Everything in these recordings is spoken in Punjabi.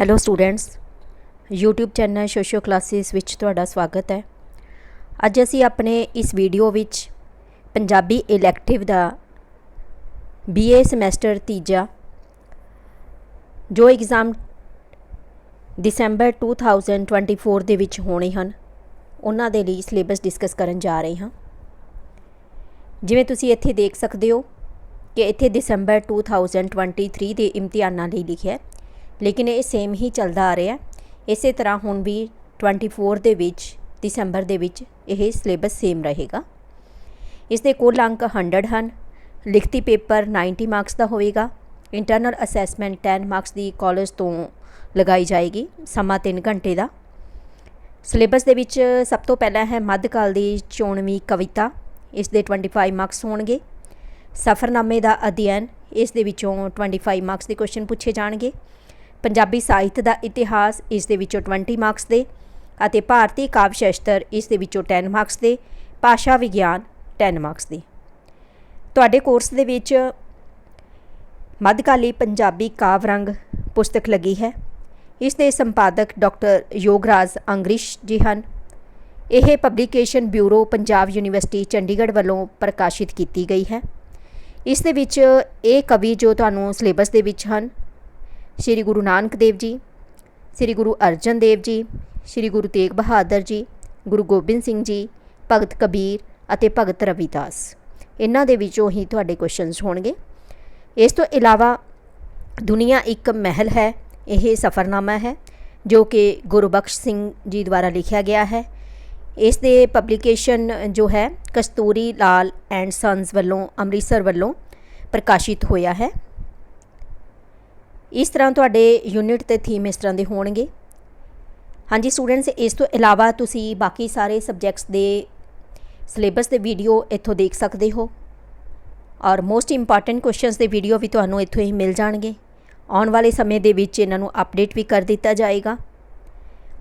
Hello students YouTube channel socio classes ਵਿੱਚ ਤੁਹਾਡਾ ਸਵਾਗਤ ਹੈ। ਅੱਜ ਅਸੀਂ ਆਪਣੇ ਇਸ ਵੀਡੀਓ ਵਿੱਚ ਪੰਜਾਬੀ ਇਲੈਕਟਿਵ ਦਾ BA ਸਮੈਸਟਰ ਤੀਜਾ, ਜੋ ਐਗਜ਼ਾਮ ਦਸੰਬਰ 2024 ਦੇ ਵਿੱਚ ਹੋਣੇ ਹਨ। ਉਹਨਾਂ ਦੇ ਲਈ ਸਿਲੇਬਸ ਡਿਸਕਸ ਕਰਨ ਜਾ ਰਹੇ ਹਾਂ। ਜਿਵੇਂ ਤੁਸੀਂ ਇੱਥੇ ਦੇਖ ਸਕਦੇ ਹੋ ਕਿ ਇੱਥੇ ਦਸੰਬਰ 2023 ਦੇ ਇਮਤਿਹਾਨਾਂ ਲਈ ਲਿਖਿਆ ਹੈ। ਲੇਕਿਨ ਇਹ ਸੇਮ ਹੀ ਚੱਲਦਾ ਆ ਰਿਹਾ। ਇਸੇ ਤਰ੍ਹਾਂ ਹੁਣ ਵੀ 24 ਦੇ ਵਿੱਚ ਦਸੰਬਰ ਦੇ ਵਿੱਚ ਇਹ ਸਿਲੇਬਸ ਸੇਮ ਰਹੇਗਾ। ਇਸ ਦੇ ਕੁੱਲ ਅੰਕ 100 ਹਨ। ਲਿਖਤੀ ਪੇਪਰ 90 ਮਾਰਕਸ ਦਾ ਹੋਵੇਗਾ। ਇੰਟਰਨਲ ਅਸੈਸਮੈਂਟ 10 ਮਾਰਕਸ ਦੀ ਕਾਲਜ ਤੋਂ ਲਗਾਈ ਜਾਏਗੀ, ਸਮਾਂ 3 ਘੰਟੇ ਦਾ। ਸਿਲੇਬਸ ਦੇ ਵਿੱਚ ਸਭ ਤੋਂ ਪਹਿਲਾਂ ਹੈ ਮੱਧਕਾਲ ਦੀ ਚੋਣਵੀਂ ਕਵਿਤਾ। ਇਸ ਦੇ 25 ਮਾਰਕਸ ਹੋਣਗੇ। ਸਫਰਨਾਮੇ ਦਾ ਅਧਿਐਨ, ਇਸ ਦੇ ਵਿੱਚੋਂ 25 ਮਾਰਕਸ ਦੇ ਕੁਐਸਚਨ ਪੁੱਛੇ ਜਾਣਗੇ। ਪੰਜਾਬੀ ਸਾਹਿਤ ਦਾ ਇਤਿਹਾਸ ਇਸ ਦੇ ਵਿੱਚੋਂ 20 ਮਾਰਕਸ ਦੇ ਅਤੇ ਭਾਰਤੀ ਕਾਵਿ ਸ਼ਾਸਤਰ ਇਸ ਦੇ ਵਿੱਚੋਂ 10 ਮਾਰਕਸ ਦੇ, ਭਾਸ਼ਾ ਵਿਗਿਆਨ 10 ਮਾਰਕਸ ਦੇ। ਤੁਹਾਡੇ ਕੋਰਸ ਦੇ ਵਿੱਚ ਮੱਧਕਾਲੀ ਪੰਜਾਬੀ ਕਾਵ ਰੰਗ ਪੁਸਤਕ ਲੱਗੀ ਹੈ। ਇਸ ਦੇ ਸੰਪਾਦਕ ਡਾਕਟਰ ਯੋਗਰਾਜ ਅੰਗਰਿਸ਼ ਜੀ ਹਨ। ਇਹ Publication Bureau Punjab University Chandigarh ਵੱਲੋਂ ਪ੍ਰਕਾਸ਼ਿਤ ਕੀਤੀ ਗਈ ਹੈ। ਇਸ ਦੇ ਵਿੱਚ ਇਹ ਕਵੀ ਜੋ ਤੁਹਾਨੂੰ ਸਿਲੇਬਸ ਦੇ ਵਿੱਚ ਹਨ ਸ਼੍ਰੀ ਗੁਰੂ ਨਾਨਕ ਦੇਵ ਜੀ, ਸ਼੍ਰੀ ਗੁਰੂ ਅਰਜਨ ਦੇਵ ਜੀ, ਸ਼੍ਰੀ ਗੁਰੂ ਤੇਗ ਬਹਾਦਰ ਜੀ, ਗੁਰੂ ਗੋਬਿੰਦ ਸਿੰਘ ਜੀ, ਭਗਤ ਕਬੀਰ ਅਤੇ ਭਗਤ ਰਵਿਦਾਸ। ਇਹਨਾਂ ਦੇ ਵਿੱਚੋਂ ਹੀ ਤੁਹਾਡੇ ਕੁਐਸਚਨਸ ਹੋਣਗੇ। ਇਸ ਤੋਂ ਇਲਾਵਾ ਦੁਨੀਆ ਇੱਕ ਮਹਿਲ ਹੈ, ਇਹ ਸਫਰਨਾਮਾ ਹੈ, ਜੋ ਕਿ ਗੁਰਬਖਸ਼ ਸਿੰਘ ਜੀ ਦੁਆਰਾ ਲਿਖਿਆ ਗਿਆ ਹੈ। ਇਸ ਦੇ ਪਬਲੀਕੇਸ਼ਨ ਜੋ ਹੈ, ਕਸਤੂਰੀ ਲਾਲ ਐਂਡ ਸਨਸ ਵੱਲੋਂ, ਅੰਮ੍ਰਿਤਸਰ ਵੱਲੋਂ ਪ੍ਰਕਾਸ਼ਿਤ ਹੋਇਆ ਹੈ। ਇਸ ਤਰ੍ਹਾਂ ਤੁਹਾਡੇ ਯੂਨਿਟ ਤੇ ਥੀਮ ਇਸ ਤਰ੍ਹਾਂ ਦੇ ਹੋਣਗੇ। ਹਾਂਜੀ ਸਟੂਡੈਂਟਸ ਇਸ ਤੋਂ ਇਲਾਵਾ ਤੁਸੀਂ ਬਾਕੀ ਸਾਰੇ ਸਬਜੈਕਟਸ ਦੇ ਸਿਲੇਬਸ ਦੇ ਵੀਡੀਓ ਇੱਥੋਂ ਦੇਖ ਸਕਦੇ ਹੋ। ਔਰ ਮੋਸਟ ਇੰਪੋਰਟੈਂਟ ਕੁਐਸਚਨਸ ਦੇ ਵੀਡੀਓ ਵੀ ਤੁਹਾਨੂੰ ਇੱਥੋਂ ਹੀ ਮਿਲ ਜਾਣਗੇ। ਆਉਣ ਵਾਲੇ ਸਮੇਂ ਦੇ ਵਿੱਚ ਇਹਨਾਂ ਨੂੰ ਅਪਡੇਟ ਵੀ ਕਰ ਦਿੱਤਾ ਜਾਏਗਾ।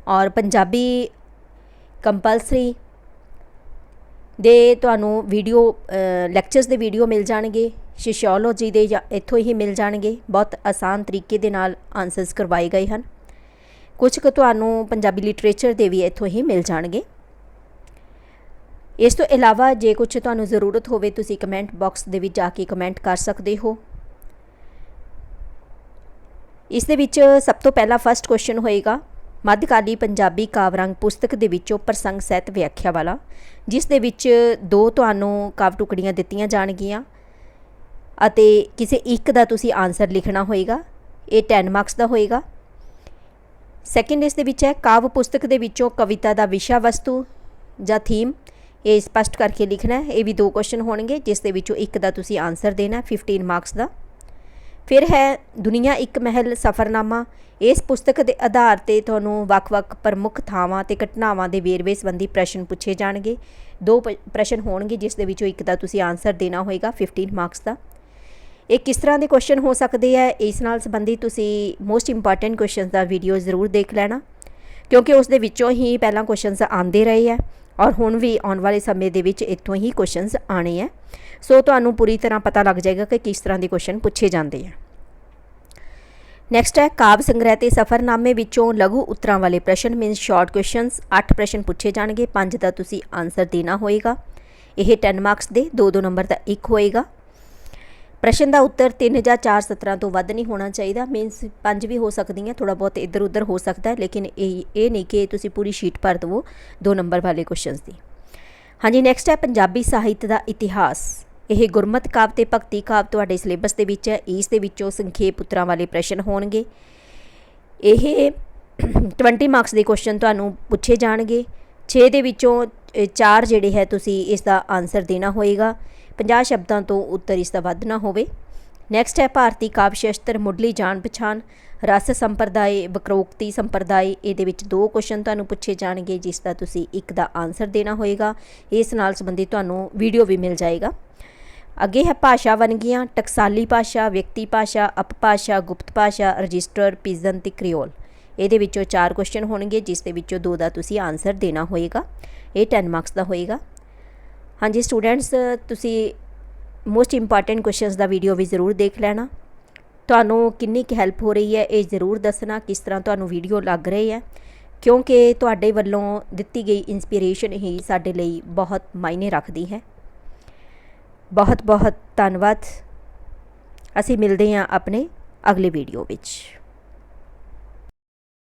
ਔਰ ਪੰਜਾਬੀ ਕੰਪਲਸਰੀ ਦੇ ਤੁਹਾਨੂੰ ਵੀਡੀਓ ਲੈਕਚਰਸ ਦੇ ਵੀਡੀਓ ਮਿਲ ਜਾਣਗੇ। ਸੋਸ਼ੀਓਲੋਜੀ ਦੇ ਜਾਂ ਇੱਥੋਂ ਹੀ ਮਿਲ ਜਾਣਗੇ। ਬਹੁਤ ਆਸਾਨ ਤਰੀਕੇ ਦੇ ਨਾਲ ਆਨਸਰਸ ਕਰਵਾਏ ਗਏ ਹਨ। ਕੁਝ ਕੁ ਤੁਹਾਨੂੰ ਪੰਜਾਬੀ ਲਿਟਰੇਚਰ ਦੇ ਵੀ ਇੱਥੋਂ ਹੀ ਮਿਲ ਜਾਣਗੇ। ਇਸ ਤੋਂ ਇਲਾਵਾ ਜੇ ਕੁਝ ਤੁਹਾਨੂੰ ਜ਼ਰੂਰਤ ਹੋਵੇ, ਤੁਸੀਂ ਕਮੈਂਟ ਬਾਕਸ ਦੇ ਵਿੱਚ ਜਾ ਕੇ ਕਮੈਂਟ ਕਰ ਸਕਦੇ ਹੋ। ਇਸ ਦੇ ਵਿੱਚ ਸਭ ਤੋਂ ਪਹਿਲਾ ਫਰਸਟ ਕੁਐਸਚਨ ਹੋਏਗਾ, ਮੱਧਕਾਲੀ ਪੰਜਾਬੀ ਕਾਵਰੰਗ ਪੁਸਤਕ ਦੇ ਵਿੱਚੋਂ ਪ੍ਰਸੰਗ ਸਹਿਤ ਵਿਆਖਿਆ ਵਾਲਾ, ਜਿਸ ਦੇ ਵਿੱਚ ਦੋ ਤੁਹਾਨੂੰ ਕਾਵ ਟੁਕੜੀਆਂ ਦਿੱਤੀਆਂ ਜਾਣਗੀਆਂ। ਅਤੇ ਕਿਸੇ ਇੱਕ ਦਾ ਤੁਸੀਂ ਆਨਸਰ ਲਿਖਣਾ ਹੋਏਗਾ, ਇਹ 10 ਮਾਰਕਸ ਦਾ ਹੋਏਗਾ। ਸੈਕਿੰਡ ਇਸ ਦੇ ਵਿੱਚ ਹੈ, ਕਾਵ ਪੁਸਤਕ ਦੇ ਵਿੱਚੋਂ ਕਵਿਤਾ ਦਾ ਵਿਸ਼ਾ ਵਸਤੂ ਜਾਂ ਥੀਮ ਇਹ ਸਪਸ਼ਟ ਕਰਕੇ ਲਿਖਣਾ ਹੈ, ਇਹ ਵੀ ਦੋ ਕੁਐਸਚਨ ਹੋਣਗੇ, ਜਿਸ ਦੇ ਵਿੱਚੋਂ ਇੱਕ ਦਾ ਤੁਸੀਂ ਆਨਸਰ ਦੇਣਾ 15 ਮਾਰਕਸ ਦਾ। ਫਿਰ ਹੈ ਦੁਨੀਆ ਇੱਕ ਮਹਿਲ, ਸਫਰਨਾਮਾ, ਇਸ ਪੁਸਤਕ ਦੇ ਆਧਾਰ ਤੇ ਤੁਹਾਨੂੰ ਵੱਖ-ਵੱਖ ਪ੍ਰਮੁੱਖ ਥਾਵਾਂ ਤੇ ਘਟਨਾਵਾਂ ਦੇ ਵੇਰਵੇ ਸੰਬੰਧੀ ਪ੍ਰਸ਼ਨ ਪੁੱਛੇ ਜਾਣਗੇ। ਦੋ ਪ੍ਰਸ਼ਨ ਹੋਣਗੇ, ਜਿਸ ਦੇ ਵਿੱਚੋਂ ਇੱਕ ਦਾ ਤੁਸੀਂ ਆਨਸਰ ਦੇਣਾ ਹੋਏਗਾ 15 ਮਾਰਕਸ ਦਾ। ਇਹ ਕਿਸ ਤਰ੍ਹਾਂ ਦੇ ਕੁਐਸਚਨ ਹੋ ਸਕਦੇ ਆ? ਇਸ ਨਾਲ ਸੰਬੰਧਿਤ ਤੁਸੀਂ ਮੋਸਟ ਇੰਪੋਰਟੈਂਟ ਕੁਐਸਚਨਸ ਦਾ ਵੀਡੀਓ ਜ਼ਰੂਰ ਦੇਖ ਲੈਣਾ, ਕਿਉਂਕਿ ਉਸ ਦੇ ਵਿੱਚੋਂ ਹੀ ਪਹਿਲਾਂ ਕੁਐਸਚਨਸ ਆਉਂਦੇ ਰਹੇ ਆ ਔਰ ਹੁਣ ਵੀ ਆਉਣ ਵਾਲੇ ਸਮੇਂ ਦੇ ਵਿੱਚ ਇੱਥੋਂ ਹੀ ਕੁਐਸਚਨਸ ਆਣੇ ਆ। ਸੋ ਤੁਹਾਨੂੰ ਪੂਰੀ ਤਰ੍ਹਾਂ ਪਤਾ ਲੱਗ ਜਾਏਗਾ ਕਿ ਕਿਸ ਤਰ੍ਹਾਂ ਦੇ ਕੁਐਸਚਨ ਪੁੱਛੇ ਜਾਂਦੇ ਆ। ਨੈਕਸਟ ਹੈ, ਕਾਵ ਸੰਗ੍ਰਹਿ ਤੇ ਸਫਰਨਾਮੇ ਵਿੱਚੋਂ ਲਘੂ ਉਤਰਾਂ ਵਾਲੇ ਪ੍ਰਸ਼ਨ ਮੀਨਸ ਸ਼ਾਰਟ ਕੁਐਸਚਨਸ 8 ਪ੍ਰਸ਼ਨ ਪੁੱਛੇ ਜਾਣਗੇ 5 ਦਾ ਤੁਸੀਂ ਆਨਸਰ ਦੇਣਾ ਹੋਏਗਾ। ਇਹ 10 ਮਾਰਕਸ ਦੇ 2-2 ਨੰਬਰ ਦਾ ਇੱਕ ਹੋਏਗਾ। ਪ੍ਰਸ਼ਨ ਦਾ ਉੱਤਰ 3 ਜਾਂ 4 ਸਤਰਾਂ ਤੋਂ ਵੱਧ ਨਹੀਂ ਹੋਣਾ ਚਾਹੀਦਾ। ਮੀਨਸ 5 ਵੀ ਹੋ ਸਕਦੀਆਂ ਥੋੜਾ ਬਹੁਤ ਇੱਧਰ ਉੱਧਰ ਹੋ ਸਕਦਾ, ਲੇਕਿਨ ਇਹ ਇਹ ਨਹੀਂ ਕਿ ਤੁਸੀਂ ਪੂਰੀ ਸ਼ੀਟ ਭਰ ਦਵੋ 2 ਨੰਬਰ ਵਾਲੇ ਕੁਐਸਚਨਸ ਦੀ। ਹਾਂਜੀ ਨੈਕਸਟ ਹੈ ਪੰਜਾਬੀ ਸਾਹਿਤ ਦਾ ਇਤਿਹਾਸ। ਇਹ ਗੁਰਮਤ ਕਾਵ ਤੇ ਭਗਤੀ ਕਾਵ ਤੁਹਾਡੇ ਸਿਲੇਬਸ ਦੇ ਵਿੱਚ ਹੈ, ਇਸ ਦੇ ਵਿੱਚੋਂ ਸੰਖੇਪ ਉਤਰਾਂ ਵਾਲੇ ਪ੍ਰਸ਼ਨ ਹੋਣਗੇ। ਇਹ 20 ਮਾਰਕਸ ਦੇ ਕੁਐਸਚਨ ਤੁਹਾਨੂੰ ਪੁੱਛੇ ਜਾਣਗੇ। 6 ਦੇ ਵਿੱਚੋਂ 4 ਜਿਹੜੇ ਹੈ, ਤੁਸੀਂ ਇਸ ਦਾ ਆਨਸਰ ਦੇਣਾ ਹੋਏਗਾ। 50 ਸ਼ਬਦਾਂ ਤੋਂ ਉੱਤਰ ਇਸ ਦਾ ਵੱਧ ਨਾ ਹੋਵੇ। ਨੈਕਸਟ ਹੈ ਭਾਰਤੀ ਕਾਵਿ ਸ਼ਾਸਤਰ, ਮੁੱਢਲੀ ਜਾਣ ਪਛਾਣ। ਰਸ ਸੰਪਰਦਾਇ, ਵਕਰੋਕਤੀ ਸੰਪਰਦਾਇ, ਇਹਦੇ ਵਿੱਚ ਦੋ ਕੁਐਸਚਨ ਤੁਹਾਨੂੰ ਪੁੱਛੇ ਜਾਣਗੇ, ਜਿਸ ਦਾ ਤੁਸੀਂ ਇੱਕ ਦਾ ਆਨਸਰ ਦੇਣਾ ਹੋਏਗਾ। ਇਸ ਨਾਲ ਸੰਬੰਧਿਤ ਤੁਹਾਨੂੰ ਵੀਡੀਓ ਵੀ ਮਿਲ ਜਾਏਗਾ। ਅੱਗੇ ਹੈ ਭਾਸ਼ਾ ਵੰਨਗੀਆਂ, ਟਕਸਾਲੀ ਭਾਸ਼ਾ, ਵਿਅਕਤੀ ਭਾਸ਼ਾ, ਅਪਭਾਸ਼ਾ, ਗੁਪਤ ਭਾਸ਼ਾ ਰਜਿਸਟਰ ਪਿਜਨ ਤੇ ਕ੍ਰੀਓਲ। ਇਹਦੇ ਵਿੱਚੋਂ ਚਾਰ ਕੁਐਸਚਨ ਹੋਣਗੇ, ਜਿਸ ਦੇ ਵਿੱਚੋਂ ਦੋ ਦਾ ਤੁਸੀਂ ਆਨਸਰ ਦੇਣਾ ਹੋਏਗਾ। ਇਹ 10 ਮਾਰਕਸ ਦਾ ਹੋਏਗਾ। ਹਾਂਜੀ ਸਟੂਡੈਂਟਸ ਤੁਸੀਂ ਮੋਸਟ ਇੰਪੋਰਟੈਂਟ ਕੁਐਸਚਨਸ ਦਾ ਵੀਡੀਓ ਵੀ ਜ਼ਰੂਰ ਦੇਖ ਲੈਣਾ। ਤੁਹਾਨੂੰ ਕਿੰਨੀ ਕੁ ਹੈਲਪ ਹੋ ਰਹੀ ਹੈ, ਇਹ ਜ਼ਰੂਰ ਦੱਸਣਾ ਕਿਸ ਤਰ੍ਹਾਂ ਤੁਹਾਨੂੰ ਵੀਡੀਓ ਲੱਗ ਰਹੀ ਹੈ। ਕਿਉਂਕਿ ਤੁਹਾਡੇ ਵੱਲੋਂ ਦਿੱਤੀ ਗਈ ਇਨਸਪੀਰੇਸ਼ਨ ਹੀ ਸਾਡੇ ਲਈ ਬਹੁਤ ਮਾਇਨੇ ਰੱਖਦੀ ਹੈ। ਬਹੁਤ ਬਹੁਤ ਧੰਨਵਾਦ। ਅਸੀਂ ਮਿਲਦੇ ਹਾਂ ਆਪਣੇ ਅਗਲੇ ਵੀਡੀਓ ਵਿੱਚ।